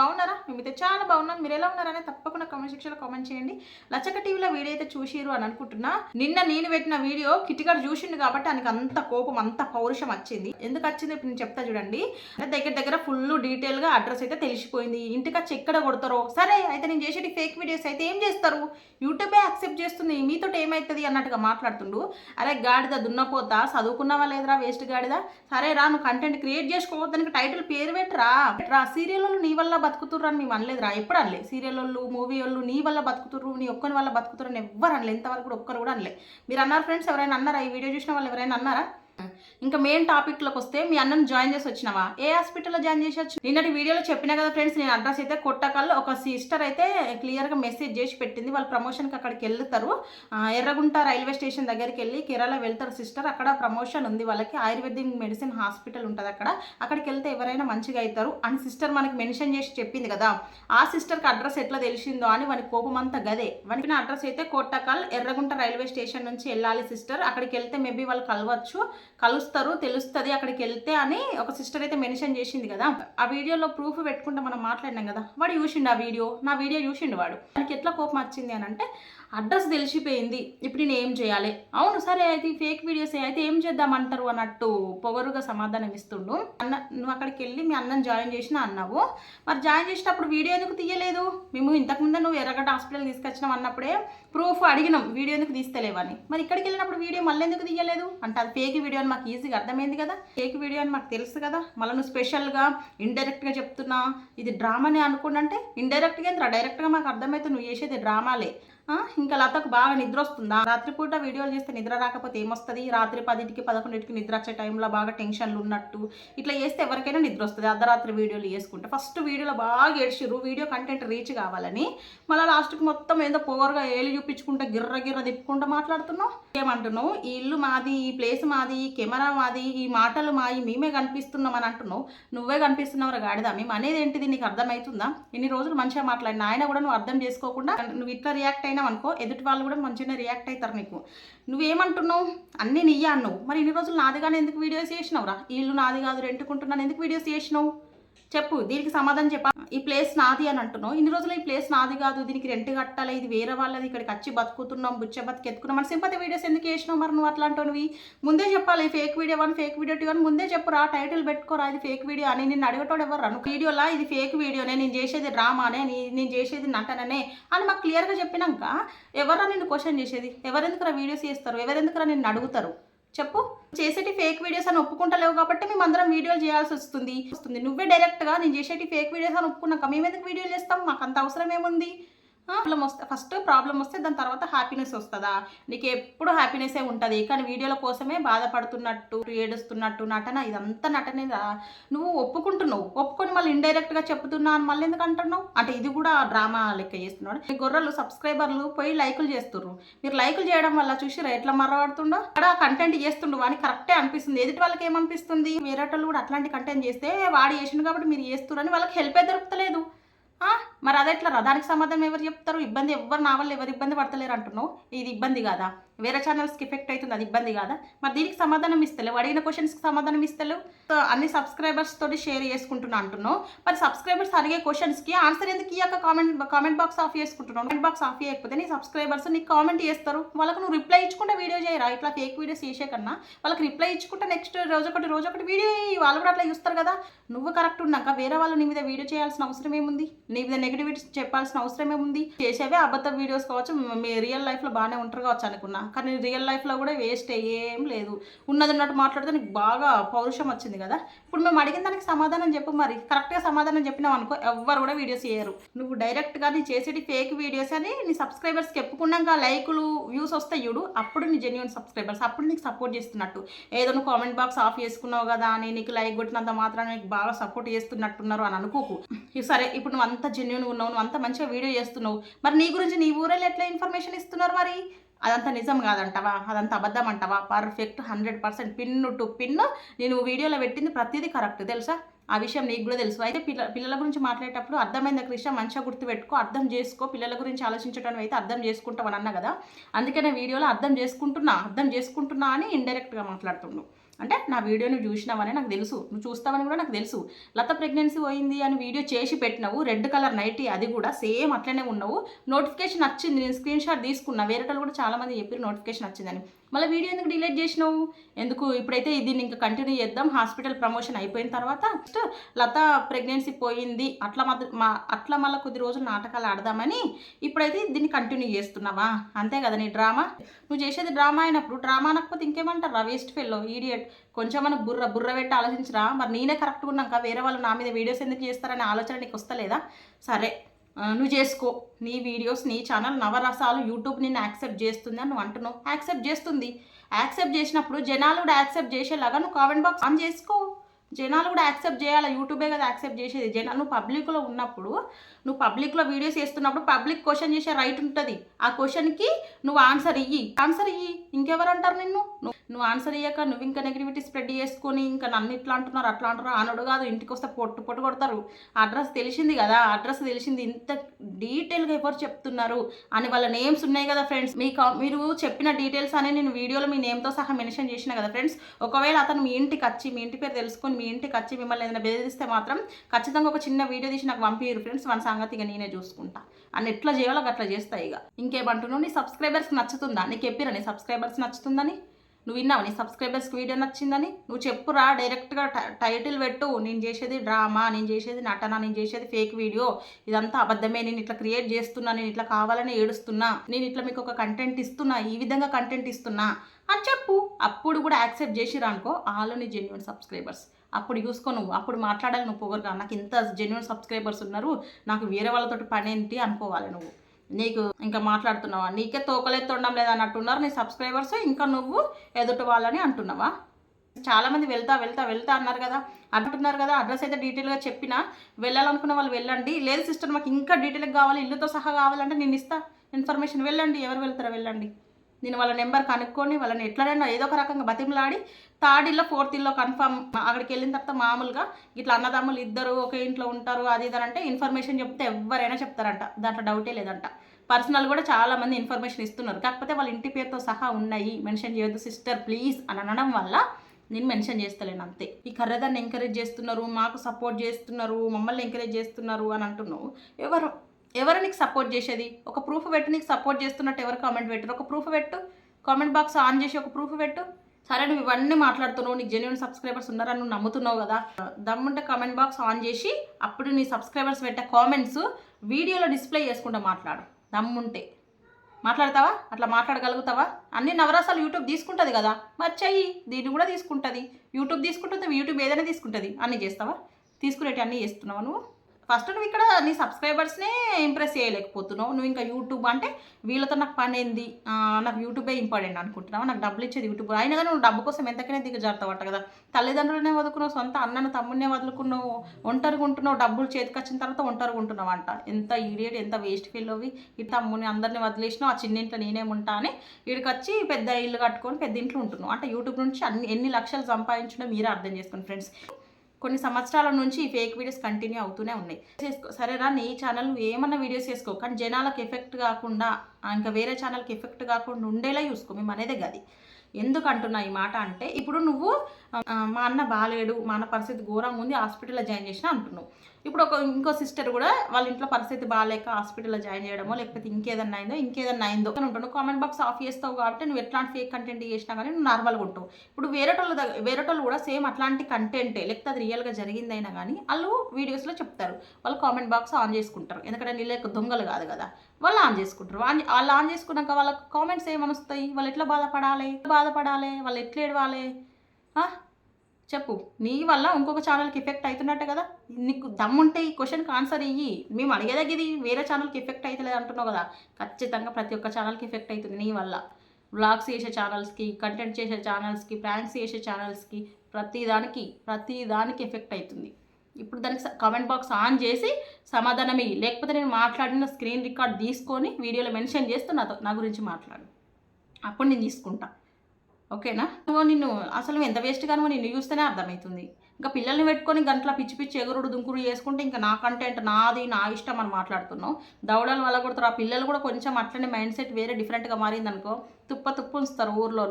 బాగున్నారా? మేమైతే చాలా బాగున్నాం మీరు ఎలా ఉన్నారనే తప్పకుండా కామెంట్ సెక్షన్లో కామెంట్ చేయండి. లచ్చక టీవీలో వీడియో అయితే చూసిరు అని అనుకుంటున్నా. నిన్న నేను పెట్టిన వీడియో కిటికాడు చూసిండు కాబట్టి ఆయనకు అంత కోపం అంత పౌరుషం వచ్చింది. ఎందుకు వచ్చింది ఇప్పుడు నేను చెప్తా చూడండి. దగ్గర దగ్గర ఫుల్ డీటెయిల్గా అడ్రస్ అయితే తెలిసిపోయింది. ఇంటికి వచ్చి ఎక్కడ కొడతారో? సరే అయితే నేను చేసేటి ఫేక్ వీడియోస్ అయితే ఏం చేస్తారు? యూట్యూబే యాక్సెప్ట్ చేస్తుంది. మీతో ఏమవుతుంది అన్నట్టుగా మాట్లాడుతుండు. అరే గాడిద దున్నపోతా చదువుకున్నావా లేదురా వేస్ట్ గాడిద? సరే రా నువ్వు కంటెంట్ క్రియేట్ చేసుకోవద్దానికి టైటిల్ పేరు పెట్టరా? రా సీరియల్ నీ వల్ల బతుకుతుర్రు అని మేము అనలేదురా. ఎప్పుడు అనలే. సీరియల్ వాళ్ళు మూవీ వాళ్ళు నీ వల్ల బతుకుతుర్రు నీ ఒక్కరి వల్ల బతుకుతుర్రు అని ఎవ్వరు అనలే. ఇంతవరకు కూడా ఒక్కరు కూడా అనలే. మీరు అన్నారు ఫ్రెండ్స్ ఎవరైనా అన్నారా? ఈ వీడియో చూసిన వాళ్ళు ఎవరైనా అన్నారా? ఇంకా మెయిన్ టాపిక్లోకి వస్తే మీ అన్నను జాయిన్ చేసి వచ్చినావా? ఏ హాస్పిటల్లో జాయిన్ చేసి వచ్చి నిన్నటి వీడియోలో చెప్పినా కదా ఫ్రెండ్స్ నేను అడ్రస్ అయితే కొట్టకల్లో ఒక సిస్టర్ అయితే క్లియర్గా మెసేజ్ చేసి పెట్టింది. వాళ్ళు ప్రమోషన్కి అక్కడికి వెళ్తారు. ఎర్రగుంట రైల్వే స్టేషన్ దగ్గరికి వెళ్ళి కేరళ వెళ్తారు సిస్టర్ అక్కడ ప్రమోషన్ ఉంది వాళ్ళకి. ఆయుర్వేదిక్ మెడిసిన్ హాస్పిటల్ ఉంటుంది అక్కడ. అక్కడికి వెళ్తే ఎవరైనా మంచిగా అవుతారు. అని సిస్టర్ మనకి మెన్షన్ చేసి చెప్పింది కదా ఆ సిస్టర్కి అడ్రస్ ఎట్లా తెలిసిందో అని వాని కోపం అంతా గదే. వానికి అడ్రస్ అయితే కోట్టకల్ ఎర్రగుంట రైల్వే స్టేషన్ నుంచి వెళ్ళాలి సిస్టర్ అక్కడికి వెళ్తే మేబీ వాళ్ళు కలవచ్చు. కలుస్తారు తెలుస్తుంది అక్కడికి వెళ్తే అని ఒక సిస్టర్ అయితే మెన్షన్ చేసింది కదా. ఆ వీడియోలో ప్రూఫ్ పెట్టుకుంటే మనం మాట్లాడినాం కదా. వాడు చూసిండు ఆ వీడియో. నా వీడియో చూసిండు వాడు. వాడికి ఎట్లా కోపం వచ్చింది అని అంటే అడ్రస్ తెలిసిపోయింది. ఇప్పుడు నేను ఏం చేయాలి? అవును సరే అయితే ఫేక్ వీడియోస్ అయితే ఏం చేద్దామంటారు అన్నట్టు పొగరుగా సమాధానం ఇస్తుండు. అన్న నువ్వు అక్కడికి వెళ్ళి మీ అన్నని జాయిన్ చేసిన అన్నావు. మరి జాయిన్ చేసేటప్పుడు వీడియో ఎందుకు తీయలేదు? మేము ఇంతకుముందే నువ్వు ఎర్రగడ్డ హాస్పిటల్ తీసుకొచ్చినాం అన్నప్పుడే ప్రూఫ్ అడిగినాం. వీడియో ఎందుకు తీస్తలేవని మరి ఇక్కడికి వెళ్ళినప్పుడు వీడియో మళ్ళీ ఎందుకు తీయలేదు? అంటే అది ఫేక్ వీడియో అని మాకు ఈజీగా అర్థమైంది కదా. ఫేక్ వీడియో అని మాకు తెలుసు కదా. మళ్ళీ నువ్వు స్పెషల్గా ఇండైరెక్ట్గా చెప్తున్నా. ఇది డ్రామానే అనుకుంటే ఇండైరెక్ట్గా ఎంత డైరెక్ట్గా మాకు అర్థమైతే నువ్వు చేసేది డ్రామాలే ఇంకా లతకు బాగా నిద్ర వస్తుందా రాత్రిపూట వీడియోలు చేస్తే నిద్ర రాకపోతే ఏమొస్తుంది? రాత్రి పదింటికి పదకొండింటికి నిద్ర వచ్చే టైంలో బాగా టెన్షన్లు ఉన్నట్టు ఇట్లా చేస్తే ఎవరికైనా నిద్ర వస్తుంది అర్ధరాత్రి వీడియోలు చేసుకుంటే ఫస్ట్ వీడియోలో బాగా ఏడ్చిర్రు. వీడియో కంటెంట్ రీచ్ కావాలని మళ్ళీ లాస్ట్కి మొత్తం ఏదో పోవర్గా ఏళ్ళు చూపించుకుంటే గిర్ర గిర్ర తిప్పుకుంటూ మాట్లాడుతున్నావు? ఏమంటున్నావు? ఈ ఇల్లు మాది ఈ ప్లేస్ మాది ఈ కెమెరా మాది ఈ మాటలు మాయి మేమే కనిపిస్తున్నాం అని అంటున్నావు. నువ్వే కనిపిస్తున్నావు గాడిదా. మేము అనేది ఏంటిది? నీకు అర్థమవుతుందా ఇన్ని రోజులు మంచిగా మాట్లాడిన. ఆయన కూడా నువ్వు అర్థం చేసుకోకుండా నువ్వు ఇట్లా రియాక్ట్ అయినావు అనుకో ఎదుటి వాళ్ళు కూడా మంచిగా రియాక్ట్ అవుతారు నీకు. నువ్వేమంటున్నావు? అన్నీ నీయా అన్నావు. మరి ఇన్ని రోజులు నాదిగానే ఎందుకు వీడియోస్ చేసినావురా? ఇల్లు నాది కాదు రెంటుకుంటున్నాను. ఎందుకు వీడియోస్ చేసినావు? చెప్పు దీనికి సమాధానం చెప్ప. ఈ ప్లేస్ నాది అని అంటున్నావు. ఇన్ని రోజులు ఈ ప్లేస్ నాది కాదు దీనికి రెంట్ కట్టాలి ఇది వేరే వాళ్ళది ఇక్కడికి వచ్చి బతుకుతున్నాం బుచ్చ బతికి ఎత్తుకున్నాం మన సింపతి వీడియోస్ ఎందుకు వేసినావు మరి నువ్వు అట్లాంటివి? ముందే చెప్పాలి fake video one fake video two అని. ముందే చెప్పురా టైటిల్ పెట్టుకోరా ఇది ఫేక్ వీడియో అని. నిన్ను అడగటోడు ఎవరు రాను వీడియోలా ఇది ఫేక్ వీడియోనే నేను చేసేది డ్రామానే నేను చేసేది నటననే అని మాకు క్లియర్గా చెప్పినాక ఎవరా నిన్ను క్వశ్చన్ చేసేది? ఎవరెందుకురా వీడియోస్ చేస్తారు? ఎవరెందుకురా నిన్ను అడుగుతారు? చెప్పు. చేసేటి ఫేక్ వీడియోస్ అని ఒప్పుకుంటలేవు కాబట్టి మేము అందరం వీడియోలు చేయాల్సి వస్తుంది. వస్తుంది. నువ్వే డైరెక్ట్గా నేను చేసేటి ఫేక్ వీడియోస్ అని ఒప్పుకున్నాక మేము ఎందుకు వీడియోలు చేస్తాం? మాకు అంత అవసరం ఏముంది? ప్రాబ్లం వస్తే ఫస్ట్ ప్రాబ్లం వస్తే దాని తర్వాత హ్యాపీనెస్ వస్తుందా? నీకు ఎప్పుడు హ్యాపీనెస్సే ఉంటుంది. కానీ వీడియోల కోసమే బాధపడుతున్నట్టు ఏడుస్తున్నట్టు నటన ఇదంతా నటనేదా? నువ్వు ఒప్పుకుంటున్నావు. ఒప్పుకొని మళ్ళీ ఇండైరెక్ట్గా చెప్తున్నా అని మళ్ళీ ఎందుకు అంటున్నావు? అంటే ఇది కూడా డ్రామా లెక్క చేస్తున్నాడు. ఈ గొర్రెలు సబ్స్క్రైబర్లు పోయి లైకులు చేస్తున్నారు మీరు లైకులు చేయడం వల్ల చూసి ఎట్లా మరవాడుతుండో అక్కడ కంటెంట్ చేస్తుండు అని కరెక్టే అనిపిస్తుంది. ఎదుటి వాళ్ళకి ఏమనిపిస్తుంది? వేరే వాళ్ళు కూడా అట్లాంటి కంటెంట్ చేస్తే వాడు చేసిండు కాబట్టి మీరు చేస్తున్నారు వాళ్ళకి హెల్పే దొరుకుతలేదు. మరి అదే ఇట్లా రా? దానికి సమాధానం ఎవరు చెప్తారు? ఇబ్బంది ఎవరు నా వల్ల ఎవరు ఇబ్బంది పడతలేరు అంటున్నావు? ఇది ఇబ్బంది కాదా? వేరే ఛానల్స్కి ఎఫెక్ట్ అవుతుంది అది ఇబ్బంది కాదా? మరి దీనికి సమాధానం ఇస్తలేవు. అడిగిన క్వశ్చన్స్కి సమాధానం ఇస్తలేవు. సో అన్ని సబ్స్క్రైబర్స్ తోటి షేర్ చేసుకుంటున్నా అంటున్నావు. మరి సబ్స్క్రైబర్స్ అడిగే క్వశ్చన్స్కి ఆన్సర్ ఎందుకు ఇయ్యాక? కామెంట్ కామెంట్ బాక్స్ ఆఫ్ చేసుకుంటున్నావు. కామెంట్ బాక్స్ ఆఫ్ చేయకపోతే నీ సబ్స్క్రైబర్స్ నీకు కామెంట్ చేస్తారు. వాళ్ళకు నువ్వు రిప్లై ఇచ్చుకుంటే వీడియో చేయరా? ఇట్లా ఫేక్ వీడియోస్ చేసే కన్నా వాళ్ళకి రిప్లై ఇచ్చుకుంటే నెక్స్ట్ రోజు ఒకటి రోజు ఒకటి వీడియో వాళ్ళు కూడా అట్లా చూస్తారు కదా. నువ్వు కరెక్ట్ ఉన్నాక వేరే వాళ్ళు నీ మీద వీడియో చేయాల్సిన అవసరం ఏముంది? నీ మీద నెగిటివిటీ చెప్పాల్సిన అవసరం ఏముంది? చేసేవే అబద్ధ వీడియోస్ కావచ్చు. మీ రియల్ లైఫ్లో బాగానే ఉంటారు కావచ్చు అనుకున్నా. కానీ రియల్ లైఫ్లో కూడా వేస్ట్ ఏం లేదు. ఉన్నది ఉన్నట్టు మాట్లాడితే నీకు బాగా పౌరుషం వచ్చింది కదా. ఇప్పుడు మేము అడిగిన దానికి సమాధానం చెప్పు మరి. కరెక్ట్గా సమాధానం చెప్పినావు అనుకో ఎవ్వరు కూడా వీడియోస్ చేయరు. నువ్వు డైరెక్ట్గా నీ చేసేటి ఫేక్ వీడియోస్ అని నీ సబ్స్క్రైబర్స్కి చెప్పుకున్నాక లైకులు వ్యూస్ వస్తాయి చూడు. అప్పుడు నీ జెన్యున్ సబ్స్క్రైబర్స్ అప్పుడు నీకు సపోర్ట్ చేస్తున్నట్టు. ఏదో నువ్వు కామెంట్ బాక్స్ ఆఫ్ చేసుకున్నావు కదా అని నీకు లైక్ కొట్టినంత మాత్రం నీకు బాగా సపోర్ట్ చేస్తున్నట్టున్నారు అని అనుకోకు. సరే ఇప్పుడు నువ్వు అంత జెన్యున్ ఉన్నావు నువ్వు అంత మంచిగా వీడియో చేస్తున్నావు. మరి నీ గురించి నీ ఊరేళ్ళు ఎట్లా ఇన్ఫర్మేషన్ ఇస్తున్నారు మరి? అదంతా నిజం కాదంటావా? అదంతా అబద్ధం అంటావా? Perfect hundred percent pin to pin నేను వీడియోలో పెట్టింది ప్రతిదీ కరెక్ట్ తెలుసా? ఆ విషయం నీకు కూడా తెలుసు. అయితే పిల్ల పిల్లల గురించి మాట్లాడేటప్పుడు అర్థమైన కృష్ణ మంచిగా గుర్తుపెట్టుకో అర్థం చేసుకో. పిల్లల గురించి ఆలోచించడం అయితే అర్థం చేసుకుంటామని అన్నా కదా? అందుకే నేను వీడియోలో అర్థం చేసుకుంటున్నా అర్థం చేసుకుంటున్నా అని ఇండైరెక్ట్గా మాట్లాడుతుండు. అంటే నా వీడియోని చూసినావని నాకు తెలుసు. నువ్వు చూస్తావని కూడా నాకు తెలుసు. లత ప్రెగ్నెన్సీ పోయింది అని వీడియో చేసి పెట్టినావు. రెడ్ కలర్ నైటీ అది కూడా సేమ్ అట్లనే ఉన్నావు. నోటిఫికేషన్ వచ్చింది నేను స్క్రీన్ షాట్ తీసుకున్నా. వేరే వాళ్ళు కూడా చాలామంది చెప్పారు నోటిఫికేషన్ వచ్చిందని మళ్ళీ వీడియో ఎందుకు డిలీట్ చేసినావు? ఎందుకు? ఇప్పుడైతే దీన్ని ఇంకా కంటిన్యూ చేద్దాం. హాస్పిటల్ ప్రమోషన్ అయిపోయిన తర్వాత నెక్స్ట్ లత ప్రెగ్నెన్సీ పోయింది. అట్లా మా అట్లా మళ్ళీ కొద్ది రోజులు నాటకాలు ఆడదామని ఇప్పుడైతే దీన్ని కంటిన్యూ చేస్తున్నావా? అంతే కదా నీ డ్రామా? నువ్వు చేసేది డ్రామా అయినప్పుడు డ్రామా అనకపోతే ఇంకేమంటారా? వేస్ట్ ఫెల్లో ఈడియట్ కొంచెం మనం బుర్ర బుర్ర పెట్టి ఆలోచించరా. మరి నేనే కరెక్ట్గా ఉన్నాక వేరే వాళ్ళు నా మీద వీడియోస్ ఎందుకు చేస్తారనే ఆలోచన నీకు వస్తలేదా? సరే. నువ్వు చేసుకో. నీ వీడియోస్ నీ ఛానల్ నవరసాలు యూట్యూబ్ నిన్ను యాక్సెప్ట్ చేస్తుంది అని నువ్వు అంటున్నావు. యాక్సెప్ట్ చేస్తుంది. యాక్సెప్ట్ చేసినప్పుడు జనాలు కూడా యాక్సెప్ట్ చేసేలాగా నువ్వు కామెంట్ బాక్స్ ఆన్ చేసుకో. జనాలు కూడా యాక్సెప్ట్ చేయాలి? యూట్యూబే కదా యాక్సెప్ట్ చేసేది. జనాలు నువ్వు పబ్లిక్లో ఉన్నప్పుడు నువ్వు పబ్లిక్లో వీడియోస్ చేస్తున్నప్పుడు పబ్లిక్ క్వశ్చన్ చేసే రైట్ ఉంటుంది. ఆ క్వశ్చన్కి నువ్వు ఆన్సర్ ఇయ్యి. ఆన్సర్ ఇయ్యి. ఇంకెవరు అంటారు నిన్ను? నువ్వు ఆన్సర్ ఇయ్యాక నువ్వు ఇంకా నెగిటివిటీ స్ప్రెడ్ చేసుకొని ఇంకా నన్ను ఇట్లా అంటున్నారు అట్లా అంటున్నారు అనడు కాదు. ఇంటికి వస్తే పొట్టు పొట్టు కొడతారు. అడ్రస్ తెలిసింది కదా. అడ్రస్ తెలిసింది ఇంత డీటెయిల్గా ఎవరు చెప్తున్నారు? అని వాళ్ళ నేమ్స్ ఉన్నాయి కదా ఫ్రెండ్స్. మీ మీరు చెప్పిన డీటెయిల్స్ అనే నేను వీడియోలో మీ నేమ్తో సహా మెన్షన్ చేసిన కదా ఫ్రెండ్స్. ఒకవేళ అతను మీ ఇంటికి వచ్చి మీ ఇంటి పేరు తెలుసుకొని మీ ఇంటికి వచ్చి మిమ్మల్ని ఏదైనా బెదిరిస్తే మాత్రం ఖచ్చితంగా ఒక చిన్న వీడియో తీసి నాకు పంపిరు ఫ్రెండ్స్ మన సంగతి ఇక నేనే చూసుకుంటా. అని ఎట్లా చేయాలో అట్లా చేస్తాయి ఇక. ఇంకేమంటున్నావు? నీ సబ్స్క్రైబర్స్ నచ్చుతుందా? నీకు చెప్పిరా నీ సబ్స్క్రైబర్స్ నచ్చుతుందని? నువ్వు విన్నావు? నీ సబ్స్క్రైబర్స్కి వీడియో నచ్చిందని? నువ్వు చెప్పురా డైరెక్ట్గా టైటిల్ పెట్టు. నేను చేసేది డ్రామా నేను చేసేది నటన నేను చేసేది ఫేక్ వీడియో ఇదంతా అబద్ధమే. నేను ఇట్లా క్రియేట్ చేస్తున్నా నేను ఇట్లా కావాలని ఏడుస్తున్నా. నేను ఇట్లా మీకు ఒక కంటెంట్ ఇస్తున్నా ఈ విధంగా కంటెంట్ ఇస్తున్నా అని చెప్పు. అప్పుడు కూడా యాక్సెప్ట్ చేసిరా అనుకో ఆలోని జెన్యున్ సబ్స్క్రైబర్స్ అప్పుడు చూసుకో నువ్వు అప్పుడు మాట్లాడాలి నువ్వు పొగరుగా. నాకు ఇంత జెన్యున్ సబ్స్క్రైబర్స్ ఉన్నారు నాకు వేరే వాళ్ళతో పని ఏంటి అనుకోవాలి నువ్వు. నీకు ఇంకా మాట్లాడుతున్నావా? నీకే తోకలెత్తుండం లేదా అన్నట్టున్నారు నీ సబ్స్క్రైబర్స్ ఇంకా నువ్వు ఎదుటి వాళ్ళని అంటున్నావా? చాలామంది వెళ్తా వెళ్తా వెళ్తా అన్నారు కదా. అంటున్నారు కదా అడ్రస్ అయితే డీటెయిల్గా చెప్పినా వెళ్ళాలనుకున్న వాళ్ళు వెళ్ళండి. లేదు సిస్టర్ మాకు ఇంకా డీటెయిల్గా కావాలి ఇల్లుతో సహా కావాలంటే నేను ఇస్తా. ఇన్ఫర్మేషన్ వెళ్ళండి ఎవరు వెళ్తారో వెళ్ళండి. నేను వాళ్ళ నెంబర్ కనుక్కొని వాళ్ళని ఎట్లనైనా ఏదో ఒక రకంగా బతిమలాడి థర్డ్ ఇల్లో ఫోర్త్ ఇల్లో కన్ఫర్మ్ అక్కడికి వెళ్ళిన తర్వాత మామూలుగా ఇట్లా అన్నదమ్ములు ఇద్దరు ఒకే ఇంట్లో ఉంటారు అది ఇది అని అంటే ఇన్ఫర్మేషన్ చెప్తే ఎవరైనా చెప్తారంట. దాంట్లో డౌటే లేదంట. పర్సనల్ కూడా చాలా మంది ఇన్ఫర్మేషన్ ఇస్తున్నారు. కాకపోతే వాళ్ళ ఇంటి పేరుతో సహా ఉన్నాయి. మెన్షన్ చేయొద్దు సిస్టర్ ప్లీజ్ అని అనడం వల్ల నేను మెన్షన్ చేస్తలేను అంతే. ఈ కర్రదాన్ని ఎంకరేజ్ చేస్తున్నారు మాకు సపోర్ట్ చేస్తున్నారు మమ్మల్ని ఎంకరేజ్ చేస్తున్నారు అని అంటున్నావు ఎవరు ఎవరు నీకు సపోర్ట్ చేసేది? ఒక ప్రూఫ్ పెట్టు నీకు సపోర్ట్ చేస్తున్నట్టు ఎవరు కామెంట్ పెట్టరు? ఒక ప్రూఫ్ పెట్టు. కామెంట్ బాక్స్ ఆన్ చేసి ఒక ప్రూఫ్ పెట్టు. సరే నువ్వు ఇవన్నీ మాట్లాడుతున్నావు నీకు జెన్యున్ సబ్స్క్రైబర్స్ ఉన్నారని నువ్వు నమ్ముతున్నావు కదా దమ్ముంటే కామెంట్ బాక్స్ ఆన్ చేసి అప్పుడు నీ సబ్స్క్రైబర్స్ పెట్టే కామెంట్స్ వీడియోలో డిస్ప్లే చేసుకుంటూ మాట్లాడు. దమ్ముంటే. మాట్లాడతావా? అట్లా మాట్లాడగలుగుతావా? అన్ని నవరాసాలు యూట్యూబ్ తీసుకుంటుంది కదా మరి చెయ్యి దీన్ని కూడా తీసుకుంటుంది. యూట్యూబ్ తీసుకుంటుంది యూట్యూబ్ ఏదైనా తీసుకుంటుంది. అన్నీ చేస్తావా? తీసుకునేటి అన్నీ చేస్తున్నావా నువ్వు? ఫస్ట్ నువ్వు ఇక్కడ నీ సబ్స్క్రైబర్స్నే ఇంప్రెస్ చేయలేకపోతున్నావు. నువ్వు ఇంకా యూట్యూబ్ అంటే వీళ్ళతో నాకు పని ఏంది నాకు యూట్యూబే ఇంపార్టెంట్ అనుకుంటున్నావు? నాకు డబ్బులు ఇచ్చేది యూట్యూబ్. అయినా కానీ నువ్వు డబ్బు కోసం ఎంతకైనా దిగజారుతావట కదా. తల్లిదండ్రులనే వదులుకున్నావు సొంత అన్నను తమ్ముడినే వదులుకున్నావు ఒంటరిగా ఉంటున్నావు డబ్బులు చేతికి వచ్చిన తర్వాత ఒంటరిగా ఉంటున్నావు అంట ఎంత ఈడియట్ ఎంత వేస్ట్ ఫీల్ అవి. ఈ తమ్ముని అందరిని వదిలేసినావు ఆ చిన్నింట్లో నేనేముంటా అని వీడికి వచ్చి పెద్ద ఇల్లు కట్టుకొని పెద్ద ఇంట్లో ఉంటున్నావు. అంటే యూట్యూబ్ నుంచి అన్ని ఎన్ని లక్షలు సంపాదించడం మీరే అర్థం చేసుకోండి ఫ్రెండ్స్. కొన్ని సంవత్సరాల నుంచి ఈ ఫేక్ వీడియోస్ కంటిన్యూ అవుతూనే ఉన్నాయి. చేసుకో సరేరా నీ ఛానల్ నువ్వు ఏమన్నా వీడియోస్ చేసుకో కానీ జనాలకు ఎఫెక్ట్ కాకుండా ఇంకా వేరే ఛానల్కి ఎఫెక్ట్ కాకుండా ఉండేలా చూసుకో మేము అనేదే గది. ఎందుకు అంటున్నా ఈ మాట అంటే ఇప్పుడు నువ్వు మా అన్న బాగాలేడు మా అన్న పరిస్థితి ఘోరంగా ఉంది హాస్పిటల్లో జాయిన్ చేసినా అంటున్నావు. ఇప్పుడు ఒక ఇంకో సిస్టర్ కూడా వాళ్ళ ఇంట్లో పరిస్థితి బాగాలేక హాస్పిటల్లో జాయిన్ చేయడమో లేకపోతే ఇంకేదన్నా అయిందో ఇంకేదన్నా అయిందో అని ఉంటాను కామెంట్ బాక్స్ ఆఫ్ చేస్తావు కాబట్టి నువ్వు ఎట్లాంటి ఫేక్ కంటెంట్ చేసినా కానీ నువ్వు నార్మల్గా ఉంటావు. ఇప్పుడు వేరేటోళ్ళ దగ్గర వేరేటోళ్ళు కూడా సేమ్ అట్లాంటి కంటెంటే లేకపోతే అది రియల్గా జరిగిందైనా కానీ వాళ్ళు వీడియోస్లో చెప్తారు. వాళ్ళు కామెంట్ బాక్స్ ఆన్ చేసుకుంటారు. ఎందుకంటే నీళ్ళ దొంగలు కాదు కదా. వాళ్ళు ఆన్ చేసుకుంటారు. ఆన్ వాళ్ళు ఆన్ చేసుకున్నాక వాళ్ళ కామెంట్స్ ఏమొస్తాయి వాళ్ళు ఎట్లా బాధపడాలి? బాధపడాలి? వాళ్ళు ఎట్లా ఏడవాలి? చెప్పు. నీ వల్ల ఇంకొక ఛానల్కి ఎఫెక్ట్ అవుతున్నట్టే కదా? నీకు దమ్ముంటే ఈ క్వశ్చన్కి ఆన్సర్ ఇయ్యి. మేము అడిగేదగ్గ ఇది వేరే ఛానల్కి ఎఫెక్ట్ అవుతలేదు అంటున్నావు కదా? ఖచ్చితంగా ప్రతి ఒక్క ఛానల్కి ఎఫెక్ట్ అవుతుంది నీ వల్ల. వ్లాగ్స్ చేసే ఛానల్స్కి కంటెంట్ చేసే ఛానల్స్కి ప్రాంక్స్ చేసే ఛానల్స్కి ప్రతి దానికి ప్రతి దానికి ఎఫెక్ట్ అవుతుంది ఇప్పుడు దానికి కామెంట్ బాక్స్ ఆన్ చేసి సమాధానం ఇయ్యి. లేకపోతే నేను మాట్లాడిన స్క్రీన్ రికార్డ్ తీసుకొని వీడియోలో మెన్షన్ చేస్తూ నాతో నా గురించి మాట్లాడు. అప్పుడు నేను తీసుకుంటా. ఓకేనా? నువ్వు నిన్ను అసలు ఎంత వేస్ట్గా నువ్వు నిన్ను చూస్తేనే అర్థమవుతుంది ఇంకా పిల్లల్ని పెట్టుకొని గంటల పిచ్చి పిచ్చి ఎగురుడు దుంకుడు చేసుకుంటే ఇంకా నా కంటెంట్ నాది నా ఇష్టం అని మాట్లాడుతున్నావు. దౌడలు వల్ల కొడుతారు ఆ పిల్లలు కూడా కొంచెం అట్లనే మైండ్ సెట్ వేరే డిఫరెంట్గా మారిందనుకో తుప్ప తుప్పు ఉంచుతారు ఊర్లో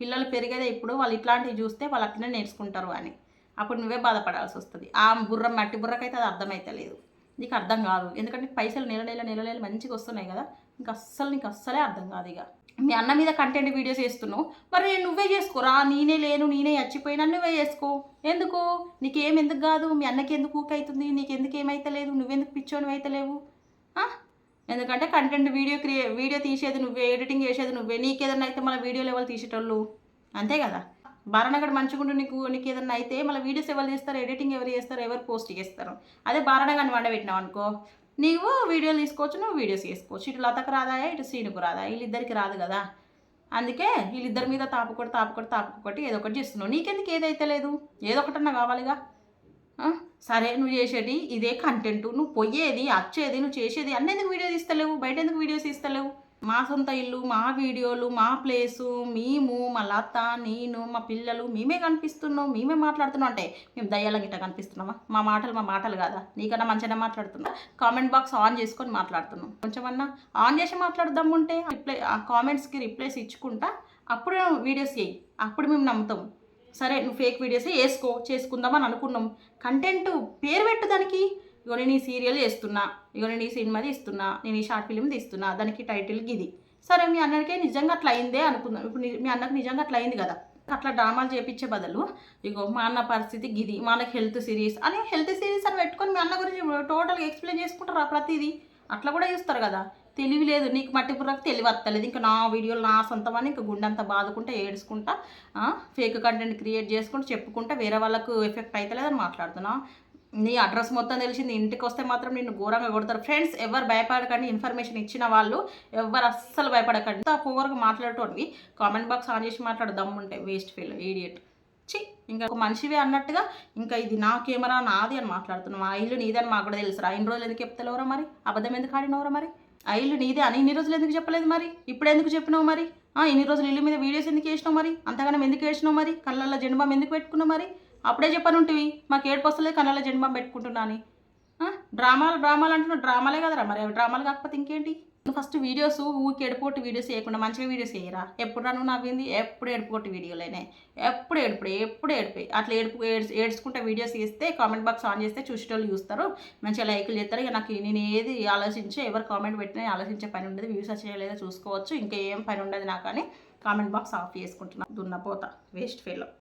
పిల్లలు పెరిగేదే ఇప్పుడు వాళ్ళు ఇట్లాంటివి చూస్తే వాళ్ళు అట్లనే నేర్చుకుంటారు అని. అప్పుడు నువ్వే బాధపడాల్సి వస్తుంది. ఆ బుర్ర మట్టి బుర్రకైతే అది అర్థమైతే లేదు. నీకు అర్థం కాదు. ఎందుకంటే పైసలు నెల నెల నెల నెల మంచిగా వస్తున్నాయి కదా. నీకు అస్సలు నీకు అస్సలే అర్థం కాదు ఇక. మీ అన్న మీద కంటెంట్ వీడియోస్ చేస్తున్నావు. మరి నువ్వే చేసుకోరా నేనే లేను నేనే చచ్చిపోయినా నువ్వే చేసుకో. ఎందుకు? నీకేం ఎందుకు కాదు? మీ అన్నకి ఎందుకు ఊక అవుతుంది? నీకు ఎందుకు ఏమైతే లేదు? నువ్వెందుకు పిచ్చోని అయితే లేవు? ఎందుకంటే కంటెంట్ వీడియో క్రియే వీడియో తీసేది నువ్వే ఎడిటింగ్ చేసేది నువ్వే. నీకేదన్నా అయితే మళ్ళీ వీడియో లెవెల్ తీసేటోళ్ళు. అంతే కదా? బారానగర్ మంచిగుండు నీకు నీకు ఏదన్నా అయితే మళ్ళీ వీడియోస్ ఎవరు చేస్తారు ఎడిటింగ్ ఎవరు చేస్తారు ఎవరు పోస్ట్ చేస్తారు. అదే బారణగాని వండబెట్టినావు అనుకో. నీవు వీడియోలు తీసుకోవచ్చు నువ్వు వీడియోస్ చేసుకోవచ్చు. ఇటు లతకు రాదా ఇటు సీనుకు రాదా వీళ్ళిద్దరికి రాదు కదా. అందుకే వీళ్ళిద్దరి మీద తాపుకొట్టి తాపుకొట్టి తాపుకొట్టి ఏదో ఒకటి చేస్తున్నావు. నీకెందుకు ఏదైతే లేదు? ఏదో ఒకటన్నా కావాలిగా? సరే నువ్వు చేసేది ఇదే కంటెంట్ నువ్వు పొయ్యేది వచ్చేది నువ్వు చేసేది. అన్నెందుకు వీడియో తీస్తలేవు? బయట ఎందుకు వీడియోస్ తీస్తలేవు? మా సొంత ఇల్లు మా వీడియోలు మా ప్లేసు మేము మా లత నేను మా పిల్లలు మేమే కనిపిస్తున్నాం మేమే మాట్లాడుతున్నాం. అంటే మేము దయ్యాలం గిట్ట కనిపిస్తున్నామా? మా మాటలు మా మాటలు కాదా? నీకన్నా మంచిగా మాట్లాడుతున్నా. కామెంట్ బాక్స్ ఆన్ చేసుకొని మాట్లాడుతున్నాం. కొంచెమన్నా ఆన్ చేసి మాట్లాడదాం ఉంటే రిప్లై ఆ కామెంట్స్కి రిప్లైస్ ఇచ్చుకుంటా. అప్పుడు వీడియోస్ చేయి. అప్పుడు మేము నమ్ముతాం. సరే నువ్వు ఫేక్ వీడియోస్ వేసుకో చేసుకుందామని అనుకున్నాం. కంటెంట్ పేరు పెట్టు దానికి. ఇగో నేను ఈ సీరియల్ చేస్తున్నా ఇగో నేను ఈ సినిమా తీస్తున్నా నేను ఈ షార్ట్ ఫిల్మ్ తీస్తున్నా దానికి టైటిల్ గిది. సరే మీ అన్నడికే నిజంగా అట్లా అయిందే అనుకుందాం. ఇప్పుడు మీ అన్నకు నిజంగా అట్లా అయింది కదా. అట్లా డ్రామాలు చేపించే బదులు ఇగో మా అన్న పరిస్థితి గిది మా అన్నకి హెల్త్ సిరీస్ అని హెల్త్ సిరీస్ అని పెట్టుకొని మీ అన్న గురించి టోటల్గా ఎక్స్ప్లెయిన్ చేసుకుంటారా ప్రతిదీ? అట్లా కూడా చూస్తారు కదా. తెలివి లేదు నీకు మట్టి బుర్రకు తెలివి వస్తలేదు ఇంకా నా వీడియోలు నా సొంతమని ఇంకా గుండెంతా బాదుకుంటా ఏడుచుకుంటా ఫేక్ కంటెంట్ క్రియేట్ చేసుకుంటూ చెప్పుకుంటా వేరే వాళ్ళకు ఎఫెక్ట్ అవుతలేదని మాట్లాడుతున్నా. నీ అడ్రస్ మొత్తం తెలిసింది. ఇంటికి వస్తే మాత్రం నిన్ను ఘోరంగా కొడతారు. ఫ్రెండ్స్ ఎవరు భయపడకండి. ఇన్ఫర్మేషన్ ఇచ్చిన వాళ్ళు ఎవరు అస్సలు భయపడకండి. అంత పోగొరకు కామెంట్ బాక్స్ ఆన్ చేసి మాట్లాడు. దమ్ముంటే వేస్ట్ ఫీల్ ఈడియట్ చి ఇంకా ఒక మనిషివే అన్నట్టుగా ఇంకా ఇది నా కెమెరా నాది అని మాట్లాడుతున్నాం ఆ ఇల్లు నీదే అని మాకు కూడా తెలుసురా. ఇన్ని రోజులు ఎందుకు చెప్తలేవరా మరి? అబద్ధం ఎందుకు ఆడినవరా మరి? ఆ ఇల్లు నీదే అని ఇన్ని రోజులు ఎందుకు చెప్పలేదు మరి? ఇప్పుడు ఎందుకు చెప్పినావు మరి? ఆ, ఇన్ని రోజులు ఇల్లు మీద వీడియోస్ ఎందుకు వేసినావు మరి? అంతగానం ఎందుకు వేసినావు మరి? కళ్ళల్లో జెండుబాం ఎందుకు పెట్టుకున్నావు మరి? అప్పుడే చెప్పనుంటివి మాకు ఏడుపు వస్తలేదు కళ్ళల్లో జెండుబాం పెట్టుకుంటున్నా అని డ్రామాలు డ్రామాలు అంటున్నావు డ్రామాలే కదరా మరి అవి డ్రామాలు కాకపోతే ఇంకేంటి? నువ్వు ఫస్ట్ వీడియోస్ ఊరికి ఎడిపోటు వీడియోస్ చేయకుండా మంచిగా వీడియోస్ చేయరా ఎప్పుడు నన్ను నవ్వింది? ఎప్పుడు ఎడుపోటు వీడియోలేనే ఎప్పుడు ఏడుపుడే ఎప్పుడు ఏడిపోయి అట్లా ఏడుపు ఏడ్స్ ఏడ్చుకుంటే వీడియోస్ వేస్తే కామెంట్ బాక్స్ ఆన్ చేస్తే చూసేటోళ్ళు చూస్తారు మంచిగా లైకులు చేస్తారు. ఇక నాకు నేను ఏది ఆలోచించే ఎవరు కామెంట్ పెట్టినా ఆలోచించే పని ఉండదు. వ్యూస్ చేయలేదో చూసుకోవచ్చు. ఇంకా ఏం పని ఉండదు నాకు అని కామెంట్ బాక్స్ ఆఫ్ చేసుకుంటున్నా. దున్నపోతా వేస్ట్ ఫీల్